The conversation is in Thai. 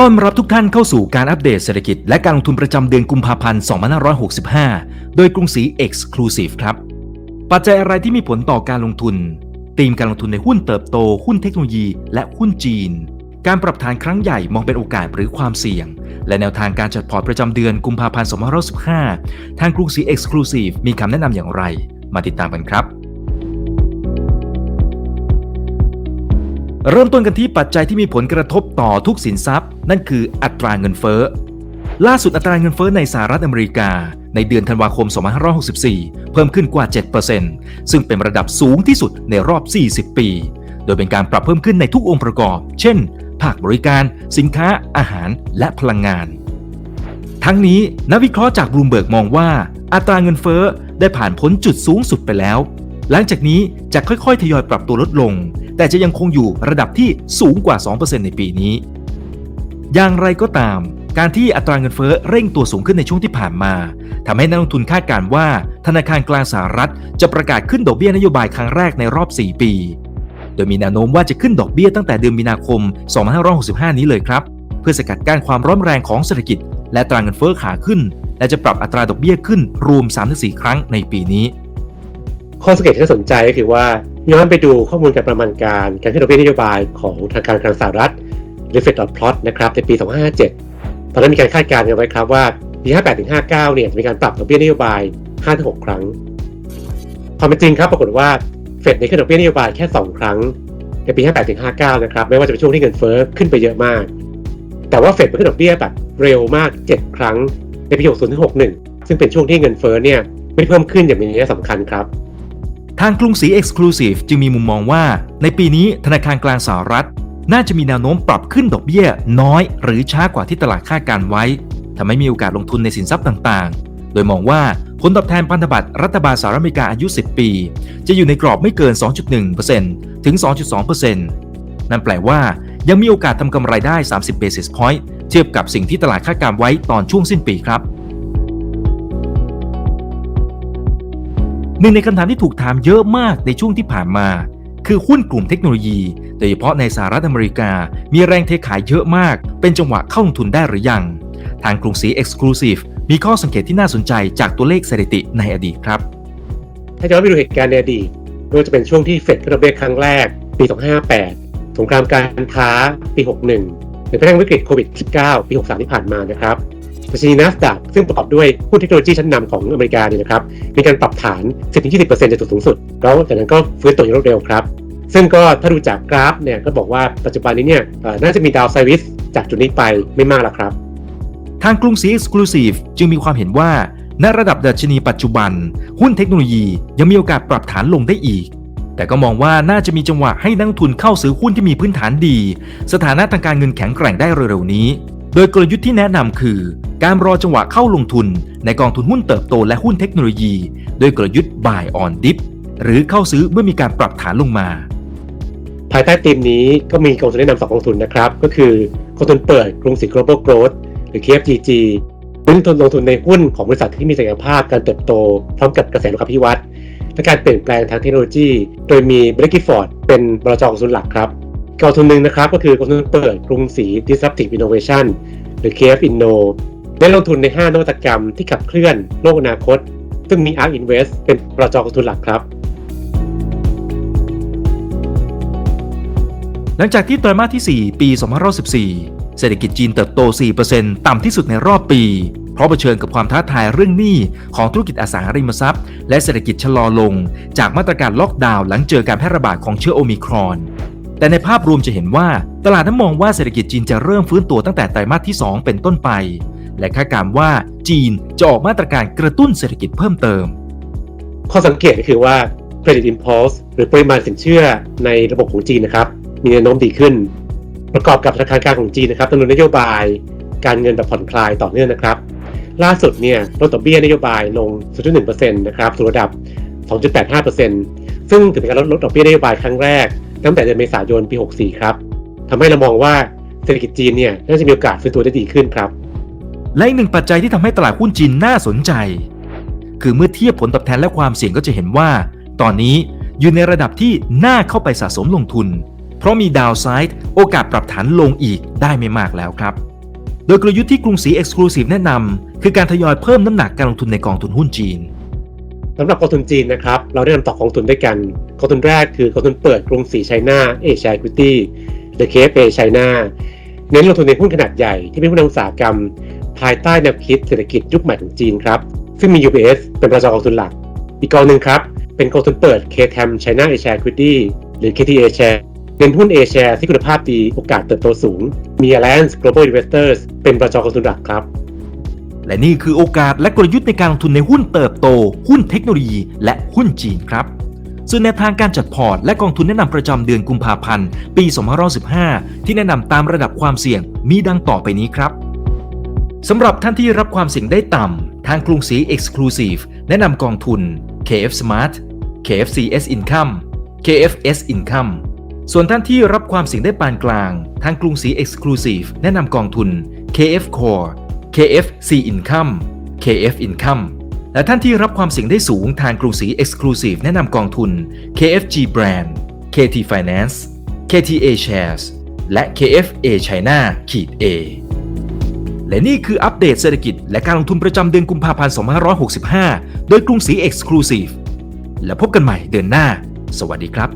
ต้อนรับทุกท่านเข้าสู่การอัปเดตเศรษฐกิจและการลงทุนประจำเดือนกุมภาพันธ์ 2565 โดยกรุงศรี Exclusive ครับ ปัจจัยอะไรที่มีผลต่อการลงทุนธีมการลงทุนในหุ้นเติบโต หุ้นเทคโนโลยี และหุ้นจีน การปรับฐานครั้งใหญ่มองเป็นโอกาสหรือความเสี่ยง และแนวทางการจัดพอร์ตประจำเดือนกุมภาพันธ์ 2565 ทางกรุงศรี Exclusive มีคำแนะนำอย่างไร มาติดตามกันครับ เริ่มต้นกันที่ปัจจัยที่มีผลกระทบต่อทุกสินทรัพย์ นั่นคืออัตราเงินเฟ้อ ล่าสุดอัตราเงินเฟ้อในสหรัฐอเมริกา ในเดือนธันวาคม 2564 เพิ่มขึ้นกว่า 7%ซึ่งเป็นระดับสูงที่สุดในรอบ 40 ปี โดยเป็นการปรับเพิ่มขึ้นในทุกองค์ประกอบ เช่น ภาคบริการ สินค้า อาหาร และพลังงาน ทั้งนี้นักวิเคราะห์จากบลูมเบิร์กมองว่า อัตราเงินเฟ้อได้ผ่านพ้นจุดสูงสุดไปแล้ว หลังจากนี้จะค่อยๆ ทยอยปรับตัวลดลง แต่จะยังคงอยู่ระดับที่สูงกว่า 2%ในปีนี้ อย่างไรก็ตาม การที่อัตราเงินเฟ้อเร่งตัวสูงขึ้นในช่วงที่ผ่านมาทำให้นักลงทุนคาดการณ์ว่า ธนาคารกลางสหรัฐ จะประกาศขึ้นดอกเบี้ยนโยบายครั้งแรกในรอบ 4 ปี โดยมีแนวโน้มว่าจะขึ้นดอกเบี้ยตั้งแต่เดือนมีนาคม 2565 นี้เลยครับ เพื่อสกัดกั้นความร้อนแรงของเศรษฐกิจ และตราเงินเฟ้อขาขึ้น และจะปรับอัตราดอกเบี้ยขึ้นรวม 3-4 ครั้งในปีนี้ ข้อสังเกตที่น่าสนใจก็คือว่าย้อนไปดูข้อมูลการประมาณการการขึ้นดอกเบี้ยนโยบายของทางการกลางสหรัฐหรือ Fed dot plot นะครับในปี 2557 ตอนนั้นมีการคาดการณ์กันไว้ครับว่าปี 58ถึง59 เนี่ยจะมีการปรับดอกเบี้ยนโยบาย 5-6 ครั้ง ความเป็นจริงครับปรากฏว่าเฟดได้ขึ้นดอกเบี้ยนโยบายแค่ 2 ครั้งในปี 58ถึง59 นะครับไม่ว่าจะเป็นช่วงที่เงินเฟ้อขึ้นไปเยอะมาก แต่ว่าเฟดขึ้นดอกเบี้ยแบบเร็วมาก 7 ครั้งในปี 60ถึง61 ซึ่งเป็นช่วงที่เงินเฟ้อเนี่ยไม่เพิ่มขึ้นอย่างมีนัยสำคัญครับ ทางกรุงศรี Exclusive จึงมีมุมมองว่า ในปีนี้ธนาคารกลางสหรัฐ น่าจะมีแนวโน้มปรับขึ้นดอกเบี้ยน้อย หรือช้ากว่าที่ตลาดคาดการไว้ทำให้มีโอกาสลงทุนในสินทรัพย์ต่างๆ โดยมองว่าผลตอบแทนพันธบัตรรัฐบาลสหรัฐอเมริกาอายุ 10 ปี จะอยู่ในกรอบไม่เกิน 2.1%ถึง 2.2%นั่นแปลว่า ยังมีโอกาสทำกำไรได้ 30 basis point เทียบกับสิ่งที่ตลาดคาดการไว้ตอนช่วงสิ้นปีครับ หนึ่งในคำถามที่ถูกถามเยอะมากในช่วงที่ผ่านมา คือหุ้นกลุ่มเทคโนโลยี โดยเฉพาะในสหรัฐอเมริกา มีแรงเทขายเยอะมาก เป็นจังหวะเข้าลงทุนได้หรือยัง ทางกรุงศรี Exclusive มีข้อสังเกตที่น่าสนใจจากตัวเลขสถิติในอดีตครับ ถ้าย้อนไปดูเหตุการณ์ในอดีตไม่ว่าจะเป็นช่วงที่เฟดขึ้นดอกเบี้ยครั้งแรกปี 258สงครามการค้าปี 61หรือกระทั่งวิกฤตโควิด -19 ปี 63 ที่ผ่านมานะครับ ดัชนีนัสดักซึ่งประกอบด้วยหุ้นเทคโนโลยีชั้นนำของอเมริกาเนี่ยนะครับมีการปรับฐาน 10-20%จากจุดสูงสุด แล้วจากนั้นก็ฟื้นตัวอย่างรวดเร็วครับ ซึ่งก็ถ้าดูจากกราฟเนี่ยก็บอกว่าปัจจุบันนี้เนี่ยน่าจะมีดาวไซริสจากจุดนี้ไปไม่มากแล้วครับ ทางกรุงศรี Exclusive จึงมีความเห็นว่าณระดับดัชนีปัจจุบัน หุ้นเทคโนโลยียังมีโอกาสปรับฐานลงได้อีก แต่ก็มองว่าน่าจะมีจังหวะให้นักทุนเข้าซื้อหุ้นที่มีพื้นฐานดี สถานะทางการเงินแข็งแกร่งได้เร็วๆนี้ โดยกลยุทธ์ที่แนะนำคือ การรอจังหวะเข้าลงทุนในกองทุนหุ้นเติบโตและหุ้นเทคโนโลยี โดยกลยุทธ์ buy on dip หรือเข้าซื้อเมื่อมีการปรับฐานลงมา ภายใต้ธีมนี้ก็มีกองทุนแนะนำสองกองทุนนะครับ ก็คือกองทุนเปิดกรุงศรี global growth หรือ KFGG ลงทุนลงทุนในหุ้นของบริษัทที่มีศักยภาพการเติบโต พร้อมกับกระแสโลกาภิวัตน์และการเปลี่ยนแปลงทางเทคโนโลยี โดยมีเบรกิฟอร์ดเป็นบรจองทุนหลักครับกองทุนหนึ่งนะครับก็คือกองทุนเปิดกรุงศรี disruptive innovation หรือ KF Inno ได้ลงทุนใน 5 นวัตกรรมที่ขับเคลื่อนโลกอนาคต ซึ่งมี ARK Invest เป็นบระจกองทุนหลักครับ หลังจากที่ไตรมาสที่ 4 ปี2514 เศรษฐกิจจีนเติบโต 4%ต่ำที่สุดในรอบปี เพราะเผชิญกับความท้าทายเรื่องหนี้ของธุรกิจอสังหาริมทรัพย์ และเศรษฐกิจชะลอลง จากมาตรการล็อกดาวน์หลังเจอการแพร่ระบาดของเชื้อโอมิครอนแต่ในภาพรวมจะเห็นว่าตลาดนั้นมองว่าเศรษฐกิจจีนจะเริ่มฟื้นตัวตั้งแต่ไตรมาสที่ 2 เป็นต้นไป และคาดการว่าจีนจะออกมาตรการกระตุ้นเศรษฐกิจเพิ่มเติม ข้อสังเกตก็คือว่า credit impulse หรือปริมาณสินเชื่อในระบบของจีนนะครับมีแนวโน้มดีขึ้น ประกอบกับธนาคารกลางของจีนนะครับดำเนินนโยบาย การเงินแบบผ่อนคลายต่อเนื่องนะครับ ล่าสุดเนี่ยลดดอกเบี้ยนโยบายลง 0.1%นะครับสู่ระดับ 2.85%ซึ่งถือเป็นการลดลดดอกเบี้ยนโยบายครั้งแรก ตั้งแต่เดือนเมษายนปี 64 ครับทำให้เรามองว่าเศรษฐกิจจีนเนี่ยน่าจะมีโอกาสฟื้นตัวได้ดีขึ้นครับ และอีกหนึ่งปัจจัยที่ทำให้ตลาดหุ้นจีนน่าสนใจ คือเมื่อเทียบผลตอบแทนและความเสี่ยงก็จะเห็นว่า ตอนนี้อยู่ในระดับที่น่าเข้าไปสะสมลงทุน เพราะมีดาวไซด์โอกาสปรับฐานลงอีกได้ไม่มากแล้วครับ โดยกลยุทธ์ที่กรุงศรี Exclusive แนะนำคือการทยอยเพิ่มน้ำหนักการลงทุนในกองทุนหุ้นจีนสำหรับกองทุนจีนนะครับเราได้นำต่อกองทุนด้วยกันกองทุนแรกคือกองทุนเปิดกรุงศรีไชน่าเอเชียควิตี้หรือ KFA ไชน่าเน้นลงทุนในหุ้นขนาดใหญ่ที่เป็นหุ้นอุตสาหกรรม ภายใต้แนวคิดเศรษฐกิจยุคใหม่ของจีนครับ ซึ่งมี UBS เป็นประจอกองทุนหลัก อีกกองหนึ่งครับ เป็นกองทุนเปิด KTM China Asia Equity หรือ KTA Share เน้นหุ้นเอเชียที่คุณภาพดีโอกาสเติบโตสูง มี Alliance Global Investors เป็นประจอกองทุนหลักครับและนี่คือโอกาสและกลยุทธ์ในการลงทุนในหุ้นเติบโต หุ้นเทคโนโลยี และหุ้นจีนครับส่วนแนวทางการจัดพอร์ตและกองทุนแนะนำประจำเดือนกุมภาพันธ์ ปี 2515 ที่แนะนำตามระดับความเสี่ยงมีดังต่อไปนี้ครับ สำหรับท่านที่รับความเสี่ยงได้ต่ำ ทางกรุงศรี Exclusive แนะนำกองทุน KF Smart KFCS Income KFS Income ส่วนท่านที่รับความเสี่ยงได้ปานกลาง ทางกรุงศรี Exclusive แนะนำกองทุน KF Core KFC Income KF Income และท่านที่รับความเสี่ยงได้สูงทางกรุงศรี Exclusive แนะนำกองทุน KFG Brand KT Finance KTA Shares และ KFA China ขีด A และนี่คืออัปเดตเศรษฐกิจและการลงทุนประจำเดือนกุมภาพันธ์ 2565 โดยกรุงศรีเอกซ์คลูซีฟ และพบกันใหม่เดือนหน้า สวัสดีครับ